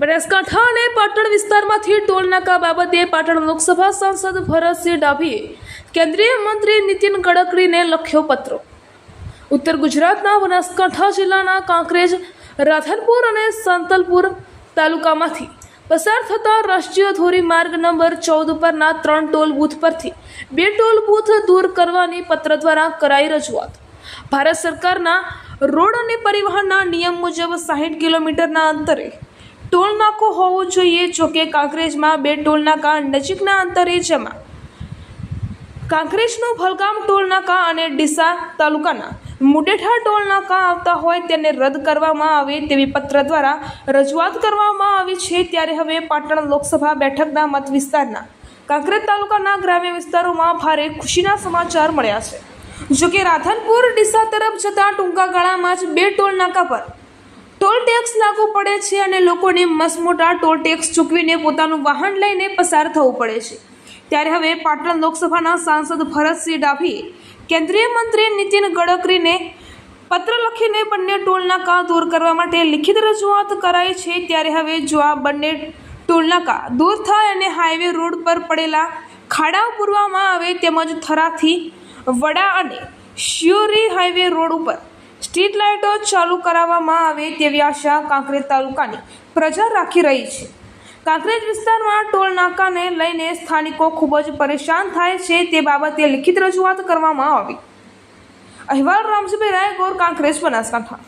બનાસકાંઠા અને પાટણ વિસ્તારમાંથી ટોલનાકા બાબતે પાટણ લોકસભા સાંસદ ભરતસિંહ ડાભીએ કેન્દ્રીય મંત્રી નીતિન ગડકરીને લખ્યો પત્ર. ઉત્તર ગુજરાતના બનાસકાંઠા જિલ્લાના કાંકરેજ, રાધનપુર અને સાંતલપુર તાલુકામાંથી પસાર થતા રાષ્ટ્રીય ધોરીમાર્ગ નંબર ચૌદ પરના ત્રણ ટોલ બૂથ પરથી બે ટોલ બૂથ દૂર કરવાની પત્ર દ્વારા કરાઈ રજૂઆત. ભારત સરકારના રોડ અને પરિવહનના નિયમ મુજબ સાહીઠ કિલોમીટરના અંતરે ટોલ નાકો હોવો જોઈએ જોકે કાંકરેજમાં બે ટોલ નાકા નજીકના અંતરે જમા. કાંકરેજનું ભલગામ ટોલ નાકા અને ડીસા તાલુકાના મુડેઠા ટોલ નાકા આવતા હોય તેને રદ કરવામાં આવે તેવી પત્ર દ્વારા રજૂઆત કરવામાં આવી છે. ત્યારે હવે પાટણ લોકસભા બેઠકના મત વિસ્તારના કાંકરેજ તાલુકાના ગ્રામ્ય વિસ્તારોમાં ભારે ખુશીના સમાચાર મળ્યા છે. જોકે રાધનપુર, ડીસા તરફ જતા ટૂંકા ગાળામાં જ બે ટોલ નાકા પર ટેક્સ લાગુ પડે છે અને લોકોને મસમોટા ટોલ ટેક્સ ચૂકવીને પોતાનું વાહન લઈને પસાર થવું પડે છે. ત્યારે હવે પાટણ લોકસભાના સાંસદ ભરતસિંહ ડાભીએ કેન્દ્રીય મંત્રી નીતિન ગડકરીને પત્ર લખીને બંને ટોલનાકા દૂર કરવા માટે લિખિત રજૂઆત કરાઈ છે. ત્યારે હવે જો આ બંને ટોલ નાકા દૂર થાય અને હાઈવે રોડ પર પડેલા ખાડાઓ પૂરવામાં આવે તેમજ થરાથી વડા અને શિયોરી હાઈવે રોડ ઉપર સ્ટ્રીટ લાઇટો ચાલુ કરાવવામાં આવે તેવી આશા કાંકરેજ તાલુકાની પ્રજા રાખી રહી છે. કાંકરેજ વિસ્તારમાં ટોલ નાકાને લઈને સ્થાનિકો ખૂબ જ પરેશાન થાય છે તે બાબતે લિખિત રજૂઆત કરવામાં આવી. અહેવાલ રામજીભાઈ રાયગોર, કાંકરેજ બનાસકાંઠા.